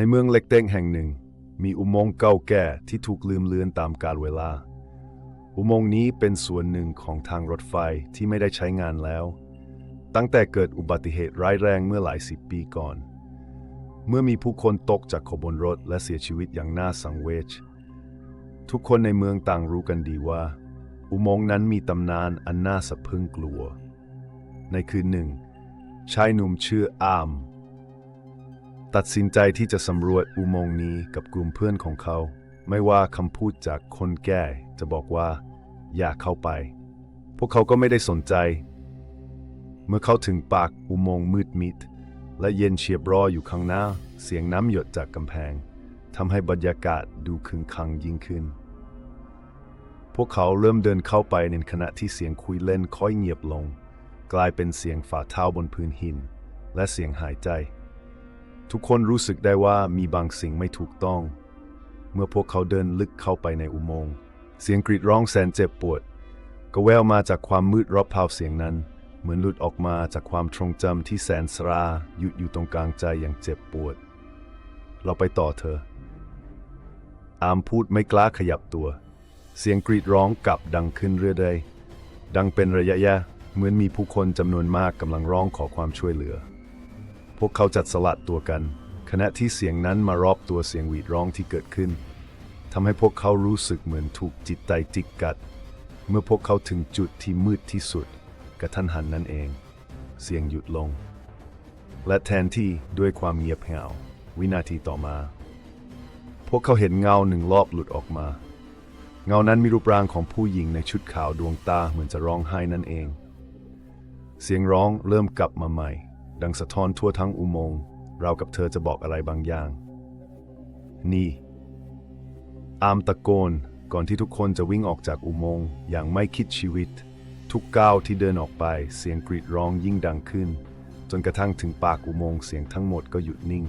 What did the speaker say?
ในเมืองเล็กเต้งแห่งหนึ่ง มีอุโมงค์เก่าแก่ที่ถูกลืมเลือนตามกาลเวลา อุโมงค์นี้เป็นส่วนหนึ่งของทางรถไฟที่ไม่ได้ใช้งานแล้ว ตั้งแต่เกิดอุบัติเหตุร้ายแรงเมื่อหลายสิบปีก่อน เมื่อมีผู้คนตกจากขบวนรถและเสียชีวิตอย่างน่าสังเวช ทุกคนในเมืองต่างรู้กันดีว่า อุโมงค์นั้นมีตำนานอันน่าสะพรึงกลัว ในคืนหนึ่งชายหนุ่มชื่ออาม ตัดสินใจที่จะสำรวจอุโมงค์นี้กับกลุ่มเพื่อนของเขา ไม่ว่าคำพูดจากคนแก่จะบอกว่า อย่าเข้าไป พวกเขาก็ไม่ได้สนใจ เมื่อเขาถึงปากอุโมงค์มืดมิด และเย็นเฉียบรออยู่ข้างหน้า เสียงน้ำหยดจากกำแพงทำให้บรรยากาศดูขึงขังยิ่งขึ้น พวกเขาเริ่มเดินเข้าไปในขณะที่เสียงคุยเล่นค่อยเงียบลง กลายเป็นเสียงฝ่าเท้าบนพื้นหิน และเสียงหายใจ ทุกคนรู้สึกได้ว่ามีบางสิ่งไม่ถูกต้อง เมื่อพวกเขาเดินลึกเข้าไปในอุโมงค์เสียงกรีดร้องแสนเจ็บปวด ก็แววมาจากความมืดรอบเผาเสียงนั้น เหมือนหลุดออกมาจากความทรงจำที่แสนสราหยุดอยู่ตรงกลางใจอย่างเจ็บปวด เราไปต่อเธอ อามพูดไม่กล้าขยับตัว เสียงกรีดร้องกลับดังขึ้นเรื่อยๆดังเป็นระยะๆเหมือนมีผู้คนจำนวนมากกำลังร้องขอความช่วยเหลือ พวกเขาจัดสลัดตัวกัน ขณะที่เสียงนั้นมารอบตัวเสียงหวีดร้องที่เกิดขึ้นทำให้พวกเขารู้สึกเหมือนถูกจิตใจจิกกัด เมื่อพวกเขาถึงจุดที่มืดที่สุด กระทันหันนั่นเอง เสียงหยุดลง และแทนที่ด้วยความเงียบเหงาวินาทีต่อมา พวกเขาเห็นเงาหนึ่งรอบหลุดออกมา เงานั้นมีรูปร่างของผู้หญิงในชุดขาวดวงตาเหมือนจะร้องไห้นั่นเอง เสียงร้องเริ่มกลับมาใหม่ ดังสะท้อนทั่วทั้งอุโมงค์เรากับเธอจะบอกอะไรบางอย่าง นี่ อามตะโกนก่อนที่ทุกคนจะวิ่งออกจากอุโมงค์อย่างไม่คิดชีวิต ทุกก้าวที่เดินออกไปเสียงกรีดร้องยิ่งดังขึ้น จนกระทั่งถึงปากอุโมงค์เสียงทั้งหมดก็หยุดนิ่ง